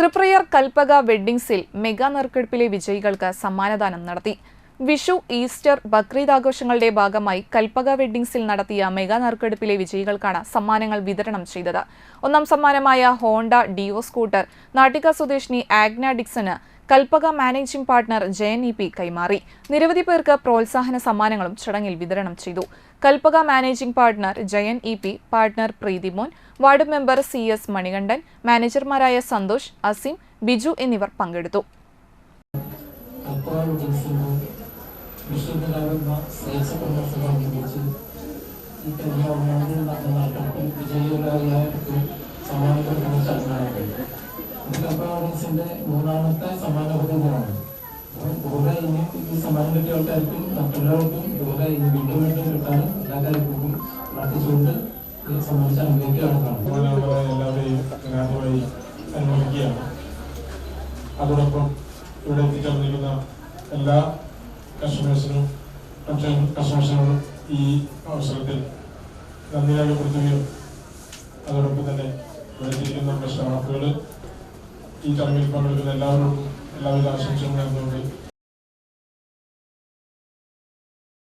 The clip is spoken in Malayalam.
തൃപ്രയർ കൽപ്പക വെഡ്ഡിംഗ്സിൽ മെഗാ നറുക്കെടുപ്പിലെ വിജയികൾക്ക് സമ്മാനദാനം നടത്തി. വിഷു ഈസ്റ്റർ ബക്രീദ് ആഘോഷങ്ങളുടെ ഭാഗമായി കൽപ്പക വെഡ്ഡിംഗ്സിൽ നടത്തിയ മെഗാ നറുക്കെടുപ്പിലെ വിജയികൾക്കാണ് സമ്മാനങ്ങൾ വിതരണം ചെയ്തത്. ഒന്നാം സമ്മാനമായ ഹോണ്ട ഡിയോ സ്കൂട്ടർ നാട്ടിക സ്വദേശിനി Agna ഡിക്സന് Kalpaka managing partner Jayan E P കൈമാറി. നിരവധി പേർക്ക് പ്രോത്സാഹന സമ്മാനങ്ങളും ചടങ്ങിൽ വിതരണം ചെയ്തു. Kalpaka managing partner Jayan E P partner Preethimon ward member C S Manikandan മാനേജർമാരായ Santhosh Aseem Biju എന്നിവർ പങ്കെടുത്തു. ഇഷ്ടപ്പെട്ട കൽപ്പക മൂന്നാമത്തെ വിതരണമാണ് അപ്പോൾ ഇതുപോലെ ഇനി ഈ സമ്മാനം കിട്ടിയ ആൾക്കാർക്കും മറ്റുള്ളവർക്കും ഇതുപോലെ ഇനി വീണ്ടും വീണ്ടും കിട്ടാനും എല്ലാ കാര്യങ്ങൾക്കും പ്രാർത്ഥിച്ചുകൊണ്ട് ഈ സമ്മാനിച്ച് അനുഭവിക്കുകയാണ്. അതോടൊപ്പം ഇവിടെ എത്തിച്ചേർന്നിരിക്കുന്ന എല്ലാ കസ്റ്റമേഴ്സിനും കസ്റ്റമേഴ്സിനോടും ഈ അവസരത്തിൽ നന്ദി രേഖപ്പെടുത്തുകയും അതോടൊപ്പം തന്നെ ഇവിടെ എത്തിയിരിക്കുന്ന സ്റ്റാഫുകൾ ഈ ചടങ്ങിൽ പങ്കെടുക്കുന്ന എല്ലാവരും എല്ലാവിധ ആശംസകളും നേർന്നുകൊണ്ട്